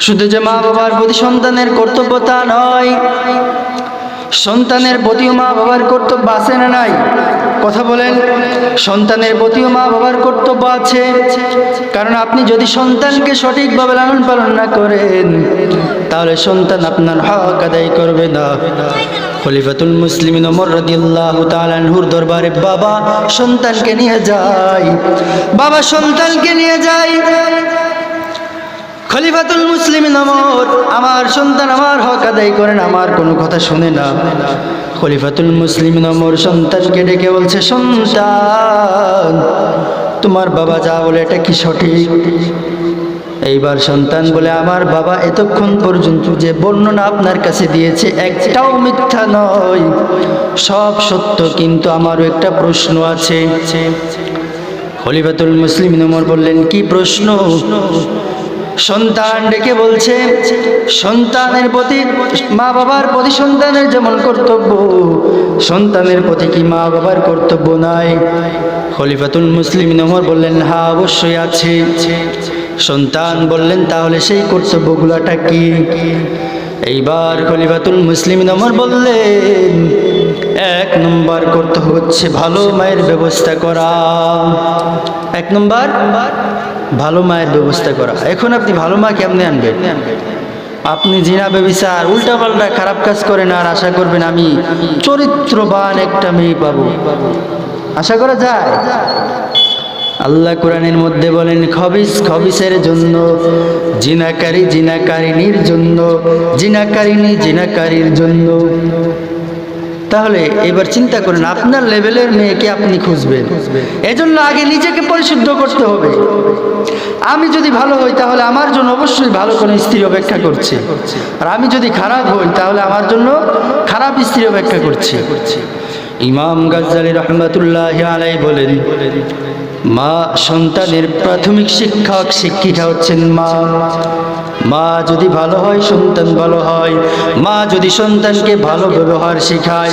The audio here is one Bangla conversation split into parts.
শুধু যে মা বাবার প্রতি সন্তানের কর্তব্য তা নয়, সন্তানের প্রতিও মা বাবার কর্তব্য আছে না নাই? কথা বলেন, সন্তানের প্রতিও মা বাবার কর্তব্য আছে। কারণ আপনি যদি সন্তানকে সঠিকভাবে লালন পালন না করেন, তাহলে সন্তান আপনার হক আদায় করবে না। খলিফাতুল মুসলিমিন ওমর রাদিয়াল্লাহু তাআলা আনহুর দরবারে বাবা সন্তানকে নিয়ে যায়। বাবা সন্তানকে নিয়ে যায়। খলিফাতুল মুসলিমিন ওমর আমার সন্তান আমার হক আদায় করেন, আমার কোনো কথা শুনে না। খলিফাতুল মুসলিম নামর সন্তানকে ডেকে বলছে, সন্তান, তোমার বাবা যা বলে এটা কি সঠিক? এইবার সন্তান বলে, আমার বাবা এতক্ষণ পর্যন্ত যে বর্ণনা আপনার কাছে দিয়েছে, একটাও মিথ্যা নয়। সব সত্য, কিন্তু আমারও একটা প্রশ্ন আছে। খলিফাতুল মুসলিম ওমর বললেন, কি প্রশ্ন? সন্তান ডেকে বলছে, সন্তানের প্রতি মা বাবার প্রতি সন্তানের যেমন কর্তব্য, সন্তানের প্রতি কি মা বাবার কর্তব্য নাই? খলিফাতুল মুসলিম ওমর বললেন হ্যাঁ অবশ্যই আছে। সন্তান বললেন, তাহলে সেই কর্তব্যগুলোটা কি? এইবার খলিফাতুল মুসলিম ওমর বললেন, এক নম্বর করতে হচ্ছে ভালো মায়ের ব্যবস্থা করা। এক নম্বর ভালো মায়ের ব্যবস্থা করা। এখন আপনি ভালো মা কেমনে আনবেন? আপনি জিনা ব্যবিচার, উল্টাপাল্টা খারাপ কাজ করেন আর আশা করবেন আমি চরিত্রবান একটা মেয়ে পাবো। আশা করা যায়? আল্লাহ কোরআনের মধ্যে বলেন, খবিস খবিসের জন্য, জিনাকারী জিনাকারিনীর জন্য, জিনাকারিনী জিনাকারীর জন্য। তাহলে এবার চিন্তা করেন, আপনার লেভেলের মেয়েকে আপনি খুঁজবেন। এজন্য আগে নিজেকে পরিশুদ্ধ করতে হবে। আমি যদি ভালো হই, তাহলে আমার জন্য অবশ্যই ভালো কোনো স্ত্রী অপেক্ষা করছে। আর আমি যদি খারাপ হই, তাহলে আমার জন্য খারাপ স্ত্রী অপেক্ষা করছে। ইমাম গাজ্জালি রহমতুল্লাহ আলাই বলেন, মা সন্তানের প্রাথমিক শিক্ষক, শিক্ষিকা হচ্ছেন মা। মা যদি ভালো হয়, সন্তান ভালো হয়। মা যদি সন্তানকে ভালো ব্যবহার শেখায়,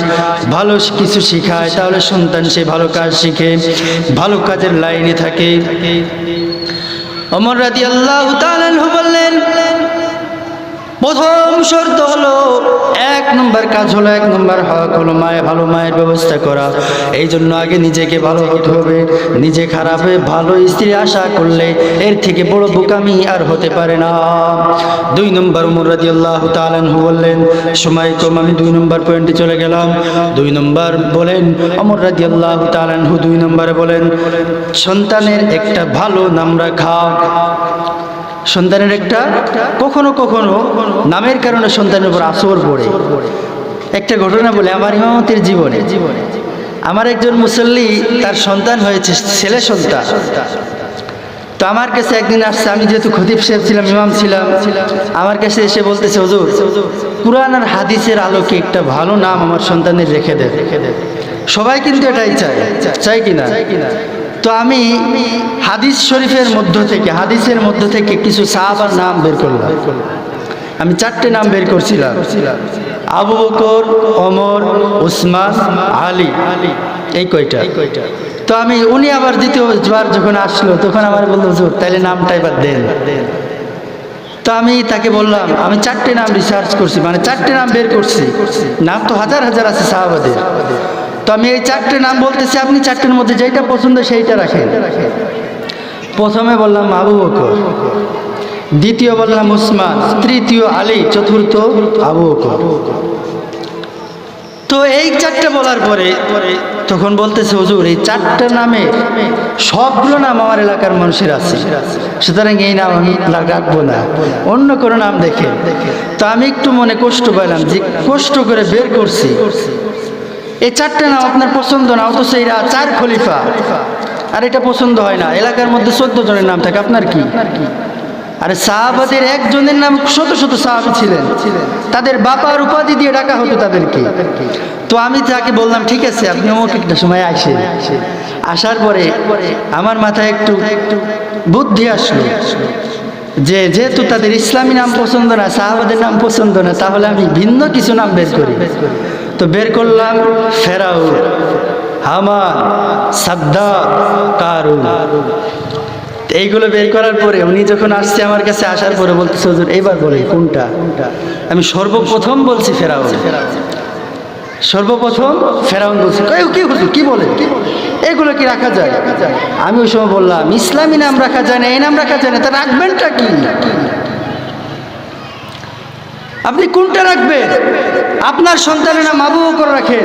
ভালো কিছু শেখায়, তাহলে সন্তান সে ভালো কাজ শিখে, ভালো কাজের লাইনে থাকে। অমর রাতি আল্লাহ বললেন, প্রথম শর্ত নম্বর কাজ হলো এক নম্বর হক, হলো মায়ের ভালো মায়ের ব্যবস্থা করা। এই জন্য আগে নিজেকে ভালো হতে হবে, নিজে খারাপ হয়ে ভালো স্ত্রী আশা করলে এর থেকে বড় বোকামি আর হতে পারে না। দুই নম্বর মুরাদি আল্লাহ তালানহু বললেন, সময় কম, আমি দুই নম্বর পয়েন্টে চলে গেলাম। দুই নম্বর বলেন অমর রাদি আল্লাহ তালানহু দুই নম্বরে বলেন, সন্তানের একটা ভালো নাম রাখা। সন্তানের একটা কখনো কখনো নামের কারণে সন্তানের উপর আসর পড়ে। একটা ঘটনা বলে, আমার ইমামতের জীবনে। জীবনে আমার একজন মুসল্লি, তার সন্তান হয়েছে, ছেলে সন্তান। তো আমার কাছে একদিন আসছে, আমি যেহেতু খতিব সাহেব ছিলাম, ইমাম ছিলাম, আমার কাছে এসে বলতেছে, হজুর, কোরআন আর হাদিসের আলোকে একটা ভালো নাম আমার সন্তানের রেখে দেয় রেখে দেয় সবাই কিন্তু এটাই চায় চাই কিনা? তো আমি হাদিস শরীফের মধ্য থেকে, হাদিসের মধ্য থেকে কিছু সাহাবার নাম বের করলাম। আমি চারটে নাম বের করছিলাম। আবু বকর অমর উসমান আলী, এই কয়টা। তো আমি, উনি আবার দ্বিতীয়বার যখন আসলো, তখন আমার বলল, হুজুর তাহলে নামটা এবার দেন। তো আমি তাকে বললাম, আমি চারটে নাম রিসার্চ করছি। মানে চারটে নাম বের করছি। নাম তো হাজার হাজার আছে সাহাবাদের। তো আমি এই চারটে নাম বলতেছি, আপনি চারটের মধ্যে যেটা পছন্দ সেইটা রাখেন। প্রথমে বললাম আবু বকর, দ্বিতীয় বললাম উসমান তৃতীয় আলী, চতুর্থ আবু বকর। তো এই চারটে বলার পরে, তখন বলতেছে, হুজুর, এই চারটা নামে সবগুলো নাম আমার এলাকার মানুষের আছে। সুতরাং এই নাম আমি রাখব না। অন্য কোনো নাম দেখে তো আমি একটু মনে কষ্ট পেলাম যে কষ্ট করে বের করছি। এই চারটে নাম আপনার পছন্দ না, অথচ এরা চার খলিফা। আর এটা পছন্দ হয় না। এলাকার মধ্যে চোদ্দ জনের নাম থাকে। আপনার কি? আরে সাহাবাদের একজনের নাম শত শত সাহাবি ছিলেন। তাদের বাপার উপাধি দিয়ে ডাকা হতো তাদেরকে। তো আমি তাকে বললাম, ঠিক আছে, আপনি অমুক একটা সময় আসেন। আসার পরে আমার মাথায় একটু বুদ্ধি আসলো যে, যেহেতু তাদের ইসলামী নাম পছন্দ না, সাহাবাদের নাম পছন্দ না, তাহলে আমি ভিন্ন কিছু নাম বের করি। তো বের করলাম ফেরাউ হামান সাদ্দা কারু এইগুলো বের করার পরে উনি যখন আসছে আমার কাছে আসার পরে বলতেছে হুজুর এবার বলে কোনটা? আমি সর্বপ্রথম বলছি ফেরাউন। সর্বপ্রথম ফেরাউন বলছি "কই, কি হুজুর কি বলে এগুলো কি রাখা যায়? আমি ওই সময় বললাম ইসলামী নাম রাখা যায় না এই নাম রাখা যায় না তা রাখবেনটা কি? আপনি কোনটা রাখবেন? আপনার সন্তানের নাম আবু বকর রাখেন।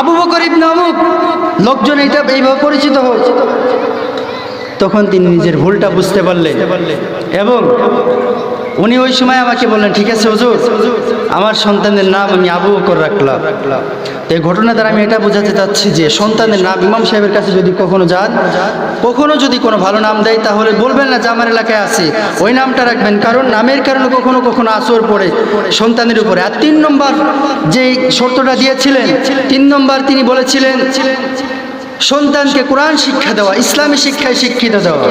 আবু বকর ইবনে অমুক লোকজন এইটা এইভাবে পরিচিত হোক তখন তিনি নিজের ভুলটা বুঝতে পারলেন। এবং উনি ওই সময় আমাকে বললেন, ঠিক আছে হুজুর আমার সন্তানের নাম আমি আবু বকর রাখলাম। তো এই ঘটনা দ্বারা আমি এটা বোঝাতে চাচ্ছি যে সন্তানের নাম ইমাম সাহেবের কাছে যদি কখনো যান, কখনো যদি কোনো ভালো নাম দেয়, তাহলে বলবেন না যে আমার এলাকায় আছে। ওই নামটা রাখবেন, কারণ নামের কারণে কখনো কখনো আসর পড়ে সন্তানের উপরে। আর তিন নম্বর যে শর্তটা দিয়েছিলেন, তিন নম্বর তিনি বলেছিলেন, সন্তানকে কোরআন শিক্ষা দেওয়া, ইসলামী শিক্ষায় শিক্ষিত দেওয়া।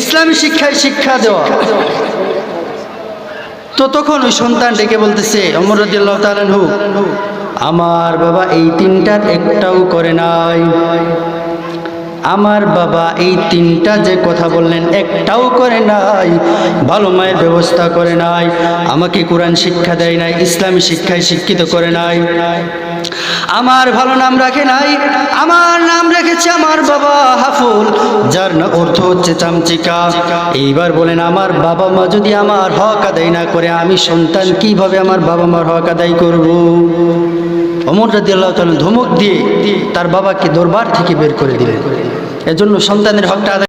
ইসলামী শিক্ষায় শিক্ষা দেওয়া। তো তখন ওই সন্তান ডেকে বলতেছে অমর রাদিয়াল্লাহু তাআলা আনহু, আমার বাবা এই তিনটার একটাও করে নাই। আমার বাবা এই তিনটা যে কথা বললেন একটাও করে নাই, ভালো মায়ের ব্যবস্থা করে নাই, আমাকে কোরআন শিক্ষা দেয় নাই, ইসলামী শিক্ষায় শিক্ষিত করে নাই। আমার ভালো নাম রাখে নাই, আমার নাম রেখেছে আমার বাবা হাফুল, যার না অর্থ হচ্ছে চামচিকা। এইবার বলেন, আমার বাবা মা যদি আমার হক আদায় না করে, আমি সন্তান কীভাবে আমার বাবা মার হক আদায় করব? অমর রাদি আল্লাহ ধমক দিয়ে তার বাবাকে দরবার থেকে বের করে দিলেন। এজন্য সন্তানের হকটা